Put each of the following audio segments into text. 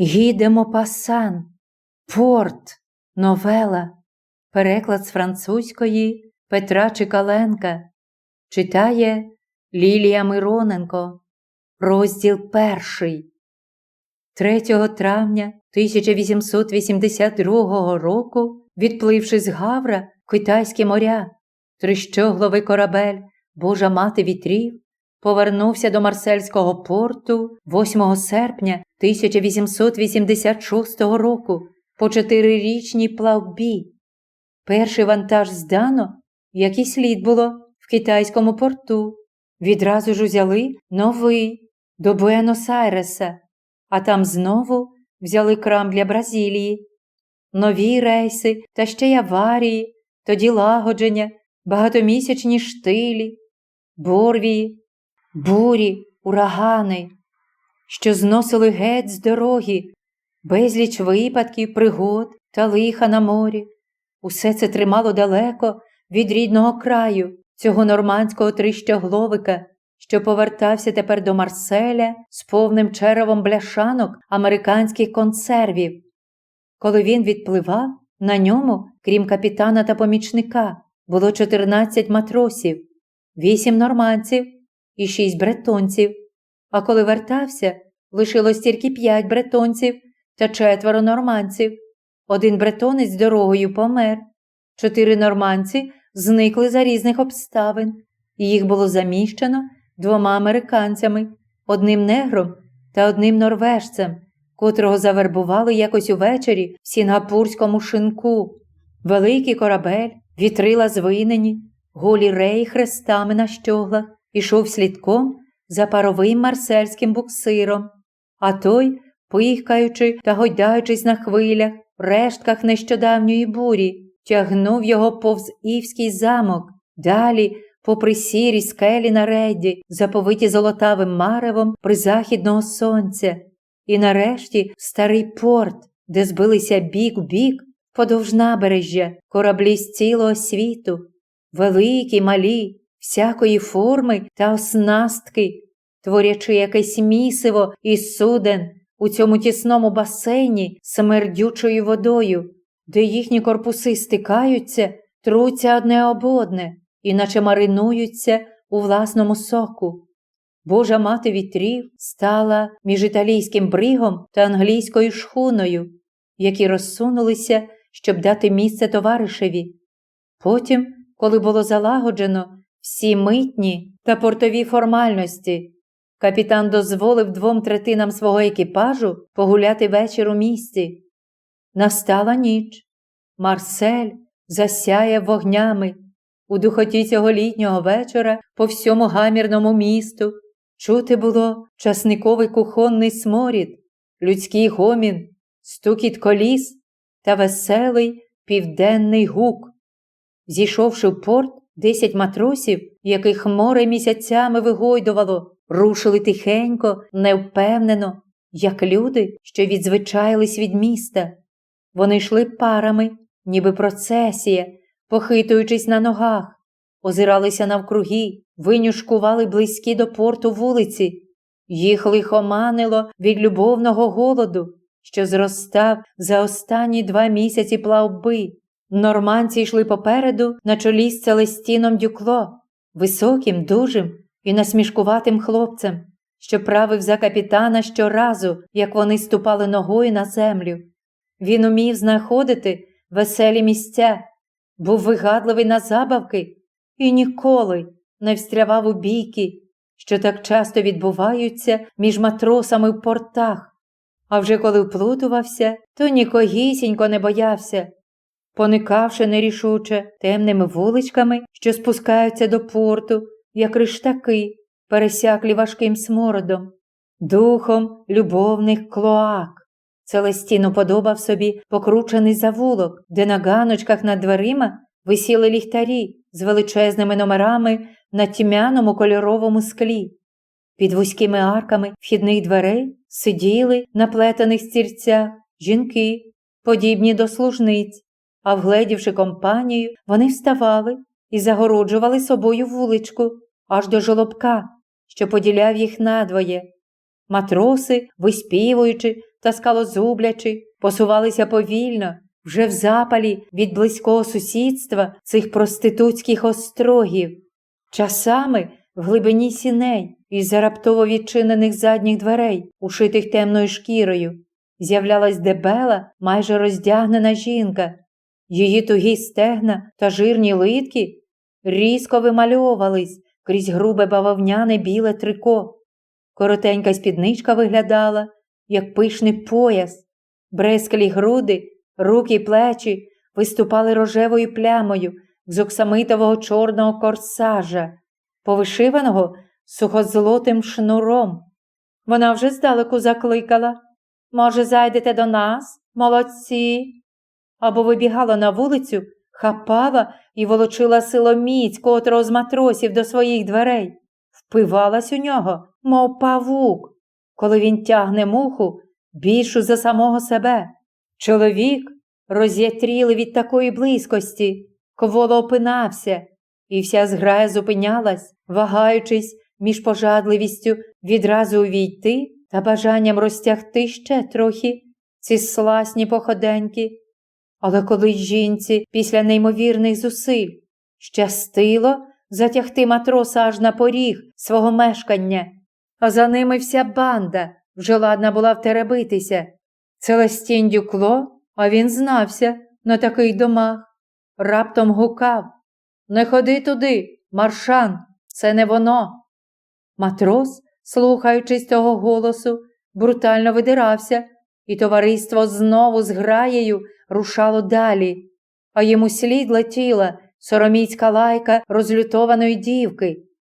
Гідемо пасан, порт, новела, переклад з французької Петра Чикаленка. Читає Лілія Мироненко. Розділ перший. 3 травня 1882 року, відпливши з Гавра в Китайські моря, трищогловий корабель Божа мати вітрів повернувся до Марсельського порту 8 серпня 1886 року по чотирирічній плавбі. Перший вантаж здано, як і слід було в китайському порту. Відразу ж узяли новий до Буенос-Айреса, а там знову взяли крам для Бразилії. Нові рейси та ще й аварії, тоді лагодження, багатомісячні штилі, борвії, бурі, урагани, що зносили геть з дороги, безліч випадків, пригод та лиха на морі. Усе це тримало далеко від рідного краю, цього нормандського трищогловика, що повертався тепер до Марселя з повним черевом бляшанок американських консервів. Коли він відпливав, на ньому, крім капітана та помічника, було 14 матросів, 8 нормандців і 6 бретонців. А коли вертався, лишилось тільки 5 бретонців та четверо нормандців. Один бретонець дорогою помер. Чотири нормандці зникли за різних обставин, і їх було заміщено двома американцями, одним негром та одним норвежцем, котрого завербували якось увечері в сінгапурському шинку. Великий корабель, вітрила звинені, голі реї хрестами на щоглах, ішов слідком за паровим марсельським буксиром, а той, пихкаючи та гойдаючись на хвилях, рештках нещодавньої бурі, тягнув його повз Івський замок, далі, попри сірі скелі на рейді, заповиті золотавим маревом призахідного сонця, і нарешті старий порт, де збилися бік у бік, подовж набережжя, кораблі з цілого світу, великі, малі, всякої форми та оснастки, творячи якесь місиво і суден у цьому тісному басейні смердючою водою, де їхні корпуси стикаються, труться одне об одне, іначе маринуються у власному соку. Божа мати вітрів стала між італійським бригом та англійською шхуною, які розсунулися, щоб дати місце товаришеві. Потім, коли було залагоджено всі митні та портові формальності, капітан дозволив двом третинам свого екіпажу погуляти вечір у місті. Настала ніч. Марсель засяє вогнями. У духоті цього літнього вечора по всьому гамірному місту чути було часниковий кухонний сморід, людський гомін, стукіт коліс та веселий південний гук. Зійшовши в порт, десять матросів, яких море місяцями вигойдувало, рушили тихенько, невпевнено, як люди, що відзвичаїлись від міста. Вони йшли парами, ніби процесія, похитуючись на ногах, озиралися навкруги, винюшкували близькі до порту вулиці. Їх лихоманило від любовного голоду, що зростав за останні два місяці плавби. Норманці йшли попереду на чолі з Целестіном Дюкло, високим, дужим і насмішкуватим хлопцем, що правив за капітана щоразу, як вони ступали ногою на землю. Він умів знаходити веселі місця, був вигадливий на забавки і ніколи не встрявав у бійки, що так часто відбуваються між матросами в портах. А вже коли вплутувався, то нікогісінько не боявся, поникавши нерішуче темними вуличками, що спускаються до порту, як риштаки, пересяклі важким смородом, духом любовних клоак. Целестіну подобав собі покручений завулок, де на ганочках над дверима висіли ліхтарі з величезними номерами на тьмяному кольоровому склі. Під вузькими арками вхідних дверей сиділи на плетених стільцях жінки, подібні до служниць, а вгледівши компанію, вони вставали і загороджували собою вуличку аж до жолобка, що поділяв їх надвоє. Матроси, виспівуючи та скалозублячи, посувалися повільно, вже в запалі від близького сусідства цих проститутських острогів. Часами в глибині сіней із за раптово відчинених задніх дверей, ушитих темною шкірою, з'являлась дебела, майже роздягнена жінка. Її тугі стегна та жирні литки різко вимальовувались крізь грубе бавовняне біле трико. Коротенька спідничка виглядала, як пишний пояс, бресклі груди, руки й плечі виступали рожевою плямою з оксамитового чорного корсажа, повишиваного сухозолотим шнуром. Вона вже здалеку закликала. Може, зайдете до нас, молодці? Або вибігала на вулицю, хапала і волочила силоміць котрого з матросів до своїх дверей, впивалась у нього, мов павук, коли він тягне муху більшу за самого себе. Чоловік, роз'ятріли від такої близькості, кволо опинався, і вся зграя зупинялась, вагаючись між пожадливістю відразу увійти та бажанням розтягти ще трохи ці сласні походеньки. Але коли жінці після неймовірних зусиль щастило затягти матроса аж на поріг свого мешкання, а за ними вся банда вже ладна була втеребитися. Целестін дюкло, а він знався на таких домах, раптом гукав Не ходи туди, маршан, це не воно. Матрос, слухаючись того голосу, брутально видирався, і товариство знову з граєю рушало далі, а йому слід летіла сороміцька лайка розлютованої дівки,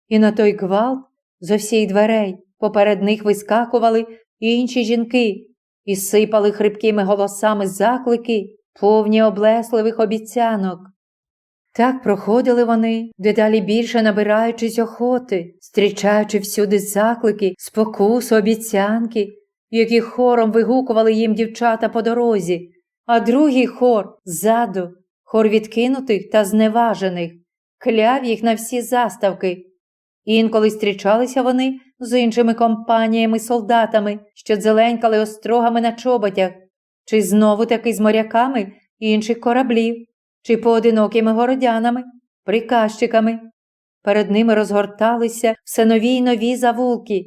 і на той гвалт зо всіх дверей поперед них вискакували інші жінки і сипали хрипкими голосами заклики, повні облесливих обіцянок. Так проходили вони, дедалі більше набираючись охоти, зустрічаючи всюди заклики, спокусу, обіцянки, які хором вигукували їм дівчата по дорозі, а другий хор ззаду, хор відкинутих та зневажених, кляв їх на всі заставки. Інколи зустрічалися вони з іншими компаніями солдатами, що дзеленькали острогами на чоботях, чи знову таки з моряками інших кораблів, чи поодинокими городянами, приказчиками. Перед ними розгорталися все нові й нові завулки,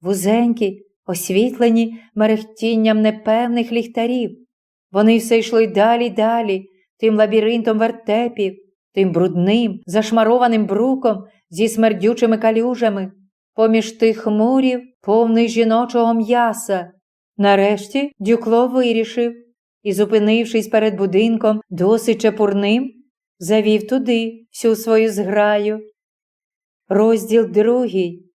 вузенькі, освітлені мерехтінням непевних ліхтарів. Вони все йшли далі далі, тим лабіринтом вертепів, тим брудним, зашмарованим бруком зі смердючими калюжами, поміж тих хмурів, повний жіночого м'яса. Нарешті дюкло вирішив і, зупинившись перед будинком досить чепурним, завів туди всю свою зграю. Розділ другий.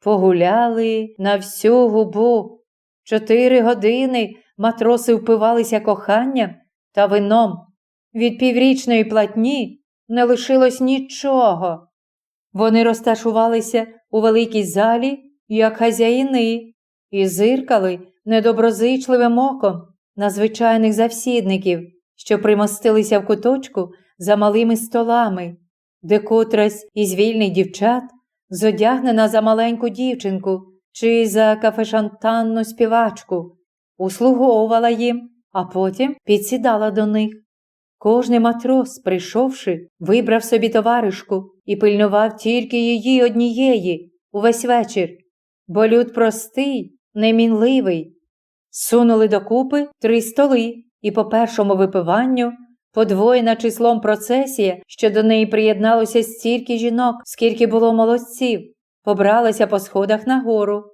Погуляли на всю губу. Чотири години матроси впивалися коханням та вином. Від піврічної платні не лишилось нічого. Вони розташувалися у великій залі, як хазяїни, і зиркали недоброзичливим оком на звичайних завсідників, що примостилися в куточку за малими столами, де котрась із вільних дівчат зодягнена за маленьку дівчинку чи за кафешантанну співачку, услуговувала їм, а потім підсідала до них. Кожний матрос, прийшовши, вибрав собі товаришку і пильнував тільки її однієї увесь вечір, бо люд простий, немінливий. Сунули докупи три столи, і по першому випиванню подвоєна числом процесія, що до неї приєдналося стільки жінок, скільки було молодців, побралася по сходах нагору.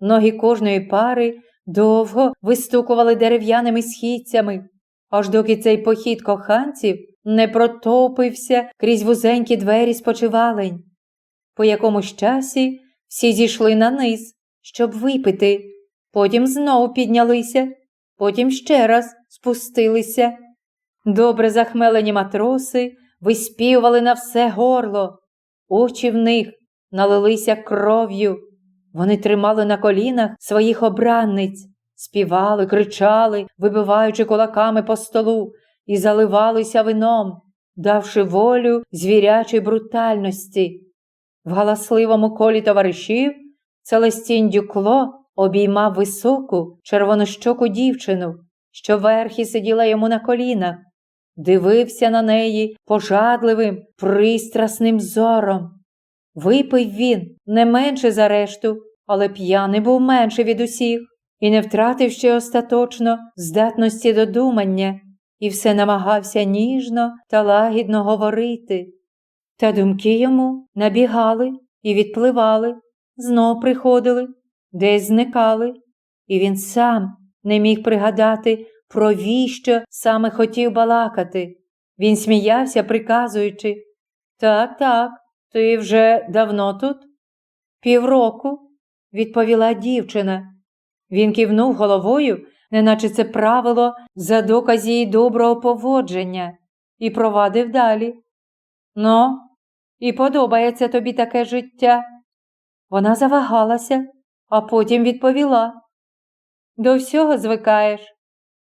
Ноги кожної пари довго вистукували дерев'яними східцями, аж доки цей похід коханців не протопився крізь вузенькі двері спочивалень. По якомусь часі всі зійшли на низ, щоб випити, потім знову піднялися, потім ще раз спустилися. Добре захмелені матроси виспівували на все горло, очі в них налилися кров'ю. Вони тримали на колінах своїх обранниць, співали, кричали, вибиваючи кулаками по столу, і заливалися вином, давши волю звірячій брутальності. В галасливому колі товаришів Целестін Дюкло обіймав високу червонощоку дівчину, що верхи сиділа йому на колінах, дивився на неї пожадливим, пристрасним зором. Випив він не менше за решту, але п'яний був менше від усіх і не втратив ще остаточно здатності до думання, і все намагався ніжно та лагідно говорити. Та думки йому набігали і відпливали, знов приходили, десь зникали, і він сам не міг пригадати, про віщо саме хотів балакати. Він сміявся, приказуючи Так, так, ти вже давно тут? Півроку, відповіла дівчина. Він кивнув головою, неначе це правило за доказ її доброго поводження, і провадив далі. Ну, і подобається тобі таке життя. Вона завагалася, а потім відповіла. До всього звикаєш.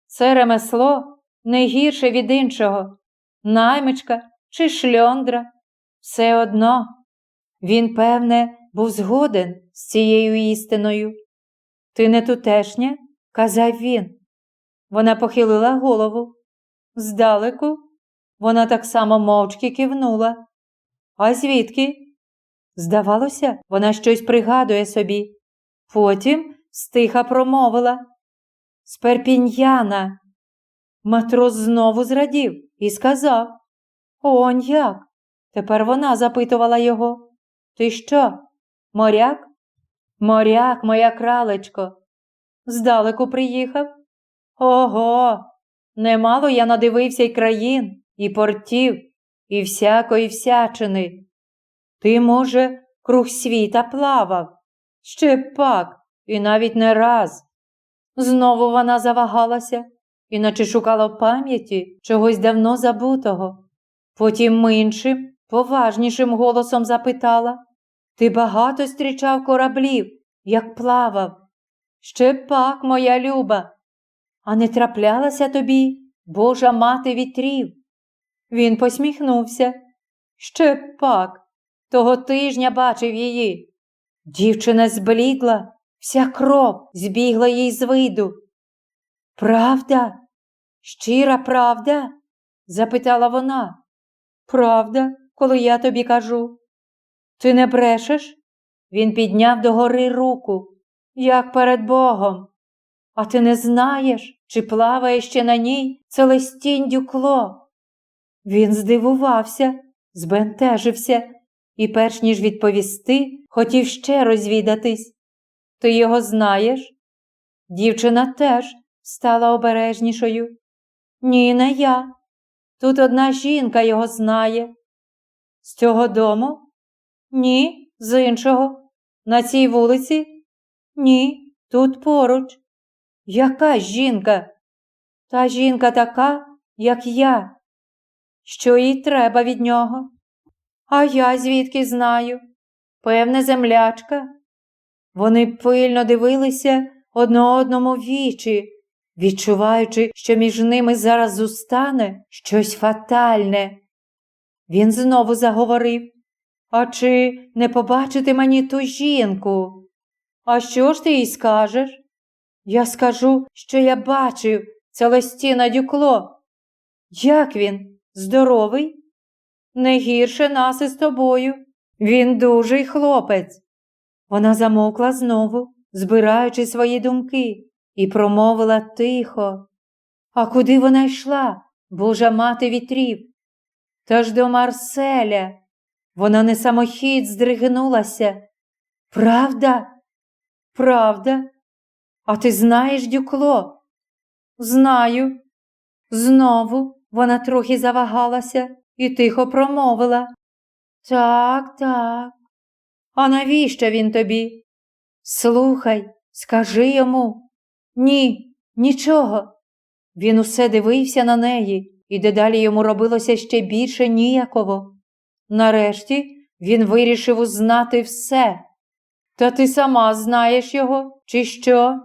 Це ремесло не гірше від іншого. Наймичка чи шльондра. Все одно. Він, певне, був згоден з цією істиною. Ти не тутешня? казав він. Вона похилила голову. Здалеку вона так само мовчки кивнула. А звідки? Здавалося, вона щось пригадує собі. Потім стиха промовила. З Перпіньяна. Матрос знову зрадів і сказав Он як? Тепер вона запитувала його. Ти що, моряк? Моряк, моя кралечко. Здалеку приїхав? Ого, немало я надивився й країн, і портів, і всякої всячини. Ти, може, круг світа плавав? Ще пак, і навіть не раз. Знову вона завагалася, іначе шукала в пам'яті чогось давно забутого. Потім іншим, поважнішим голосом запитала Ти багато зустрічав кораблів, як плавав? Ще пак, моя люба, а не траплялася тобі, Божа мати вітрів? Він посміхнувся. Ще пак, того тижня бачив її. Дівчина зблідла, вся кров збігла їй з виду. Правда? Щира правда? запитала вона. Правда, коли я тобі кажу. Ти не брешеш? Він підняв догори руку, як перед Богом. А ти не знаєш, чи плаває ще на ній Целестінь дюкло? Він здивувався, збентежився і, перш ніж відповісти, хотів ще розвідатись. Ти його знаєш? Дівчина теж стала обережнішою. Ні, не я. Тут одна жінка його знає. З цього дому? Ні, з іншого. На цій вулиці? Ні, тут поруч. Яка жінка? Та жінка така, як я. Що їй треба від нього? А я звідки знаю? Певне, землячка. Вони пильно дивилися одно одному вічі, відчуваючи, що між ними зараз зустане щось фатальне. Він знову заговорив А чи не побачити мені ту жінку? А що ж ти їй скажеш? Я скажу, що я бачив Целестіна Дюкло. Як він? Здоровий? Не гірше нас із тобою. Він дужий хлопець. Вона замовкла знову, збираючи свої думки, і промовила тихо. А куди вона йшла, Божа мати вітрів? Та ж до Марселя. Вона не самохід здригнулася. Правда? Правда? А ти знаєш дюкло? Знаю. Знову вона трохи завагалася і тихо промовила. Так, так. А навіщо він тобі? Слухай, скажи йому. Ні, нічого. Він усе дивився на неї, і дедалі йому робилося ще більше ніяково. Нарешті він вирішив узнати все. Та ти сама знаєш його, чи що?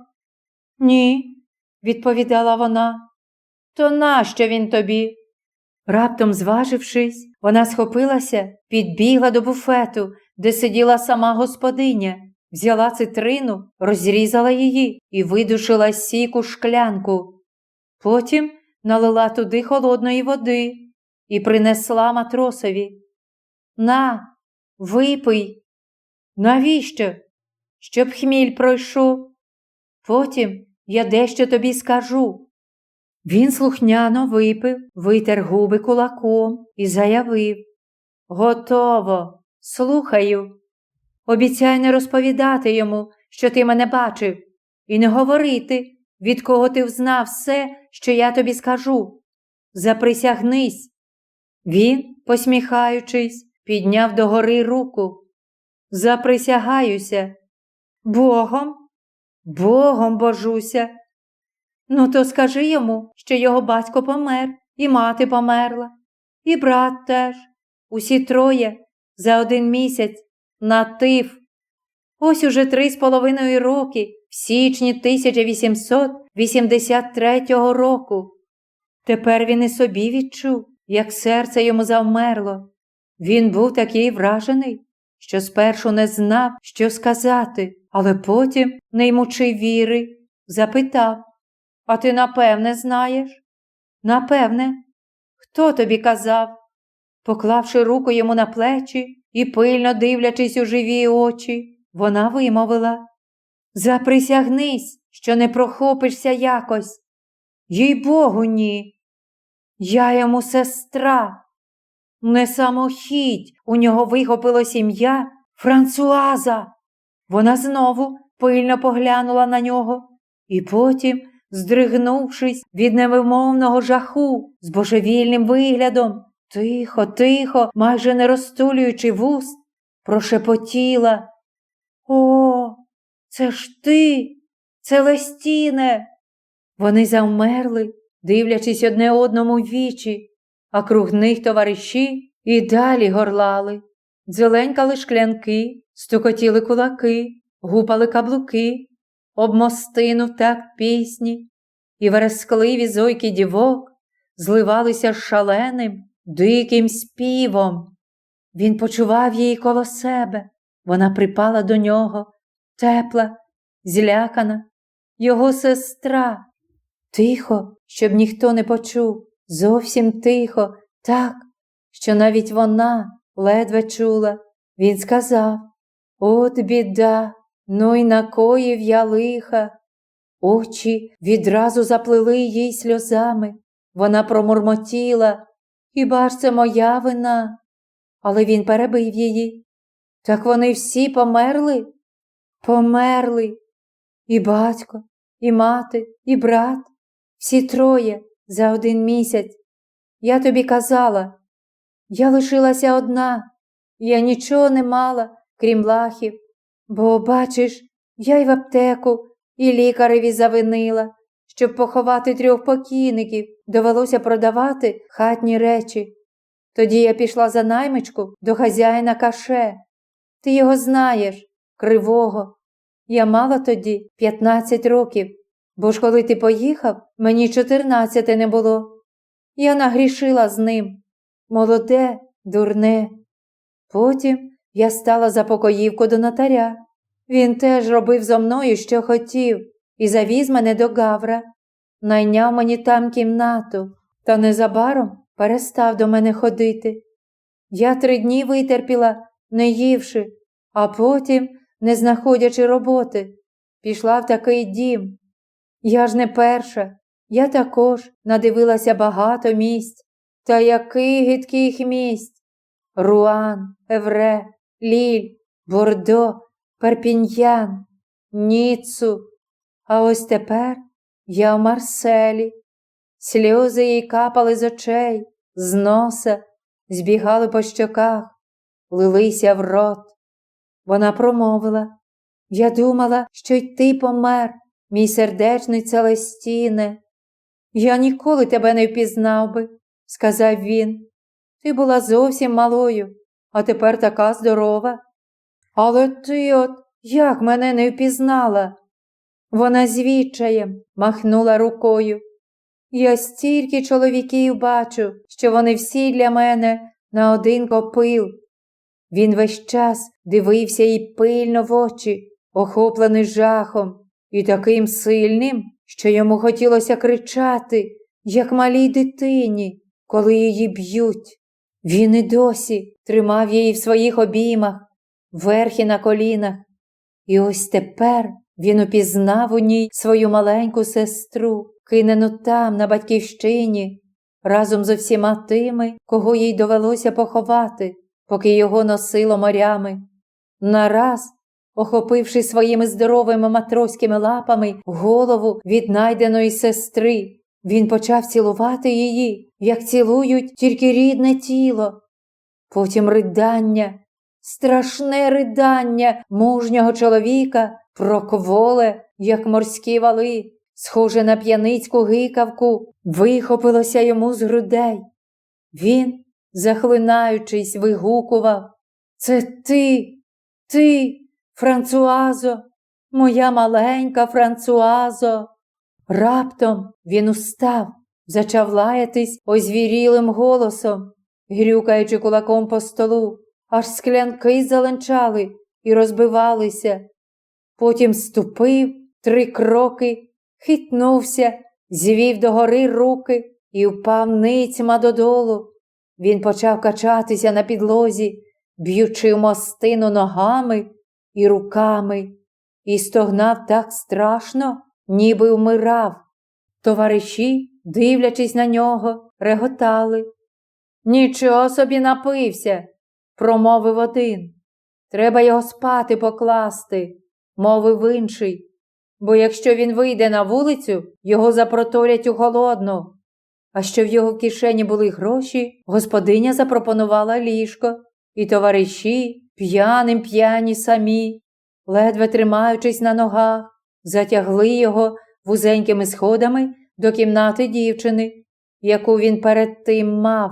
Ні, відповідала вона. То нащо він тобі? Раптом зважившись, вона схопилася, підбігла до буфету, де сиділа сама господиня, взяла цитрину, розрізала її і видушила сік у шклянку. Потім налила туди холодної води і принесла матросові. На, випий. Навіщо? Щоб хміль пройшов. Потім я дещо тобі скажу. Він слухняно випив, витер губи кулаком і заявив Готово, слухаю. Обіцяй не розповідати йому, що ти мене бачив, і не говорити, від кого ти взнав все, що я тобі скажу. Заприсягнись. Він, посміхаючись, підняв догори руку. Заприсягаюся. Богом? Богом божуся. Ну, то скажи йому, що його батько помер, і мати померла, і брат теж. Усі троє за один місяць на тиф. Ось уже три з половиною роки, в січні 1883 року. Тепер він і собі відчув, як серце йому завмерло. Він був такий вражений, що спершу не знав, що сказати, але потім, не ймучи віри, запитав А ти напевне знаєш? Напевне, хто тобі казав? Поклавши руку йому на плечі і пильно дивлячись у живі очі, вона вимовила Заприсягнись, що не прохопишся якось. Їй богу, ні. Я йому сестра. Не самохідь у нього вихопилось ім'я Франсуаза. Вона знову пильно поглянула на нього і потім, здригнувшись від невимовного жаху з божевільним виглядом, тихо, тихо, майже не розтулюючи вуст, прошепотіла. О, це ж ти, Целестіне. Вони завмерли, дивлячись одне одному в вічі, а круг них товариші і далі горлали. Дзеленькали шклянки, стукотіли кулаки, гупали каблуки, об мостину так пісні, і верескливі зойки дівок зливалися з шаленим, диким співом. Він почував її коло себе, вона припала до нього, тепла, злякана, його сестра. Тихо, щоб ніхто не почув, зовсім тихо, так, що навіть вона ледве чула. Він сказав От біда, ну й накоїв я лиха. Очі відразу заплили їй сльозами. Вона промурмотіла. Хіба ж це моя вина? Але він перебив її. Так вони всі померли? Померли. І батько, і мати, і брат, всі троє за один місяць. Я тобі казала, я лишилася одна, я нічого не мала, крім лахів, бо, бачиш, я й в аптеку, і лікареві завинила. Щоб поховати трьох покійників, довелося продавати хатні речі. Тоді я пішла за наймичку до хазяїна каше. Ти його знаєш, кривого. Я мала тоді 15 років, бо ж коли ти поїхав, мені 14 не було. Я нагрішила з ним. Молоде, дурне. Потім я стала за покоївку до нотаря. Він теж робив зо мною, що хотів, і завіз мене до Гавра. Найняв мені там кімнату, та незабаром перестав до мене ходити. Я три дні витерпіла, не ївши, а потім, не знаходячи роботи, пішла в такий дім. Я ж не перша, я також надивилася багато місць. Та який гидких місць? Руан, Евре, Ліль, Бордо, Перпіньян, Ніцу. А ось тепер я в Марселі. Сльози їй капали з очей, з носа, збігали по щоках, лилися в рот. Вона промовила Я думала, що й ти помер, мій сердечний Целестіне. Я ніколи тебе не впізнав би, сказав він. Ти була зовсім малою, а тепер така здорова. Але ти от як мене не впізнала? Вона звідчаєм махнула рукою. Я стільки чоловіків бачу, що вони всі для мене на один копил. Він весь час дивився їй пильно в очі, охоплений жахом і таким сильним, що йому хотілося кричати, як малій дитині, коли її б'ють. Він і досі тримав її в своїх обіймах, верхи на колінах. І ось тепер він упізнав у ній свою маленьку сестру, кинену там, на батьківщині, разом з усіма тими, кого їй довелося поховати, поки його носило морями. Нараз, охопивши своїми здоровими матроськими лапами голову віднайденої сестри, він почав цілувати її, як цілують тільки рідне тіло. Потім ридання, страшне ридання мужнього чоловіка прокволе, як морські вали, схоже на п'яницьку гикавку, вихопилося йому з грудей. Він, захлинаючись, вигукував Це ти, ти, Франсуазо, моя маленька Франсуазо. Раптом він устав, зачав лаятись озвірілим голосом, грюкаючи кулаком по столу, аж склянки заленчали і розбивалися. Потім ступив три кроки, хитнувся, звів догори руки і впав ницьма додолу. Він почав качатися на підлозі, б'ючи мостину ногами і руками, і стогнав так страшно, ніби вмирав. Товариші, дивлячись на нього, реготали. Нічого собі напився, промовив один. Треба його спати покласти, мовив інший. Бо якщо він вийде на вулицю, його запроторять у холодну. А що в його кишені були гроші, господиня запропонувала ліжко, і товариші, п'яним п'яні самі, ледве тримаючись на ногах, затягли його вузенькими сходами до кімнати дівчини, яку він перед тим мав.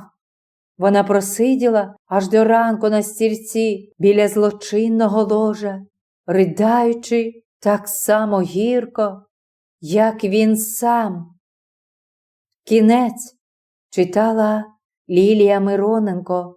Вона просиділа аж до ранку на стільці біля злочинного ложа, ридаючи так само гірко, як він сам. Кінець читала Лілія Мироненко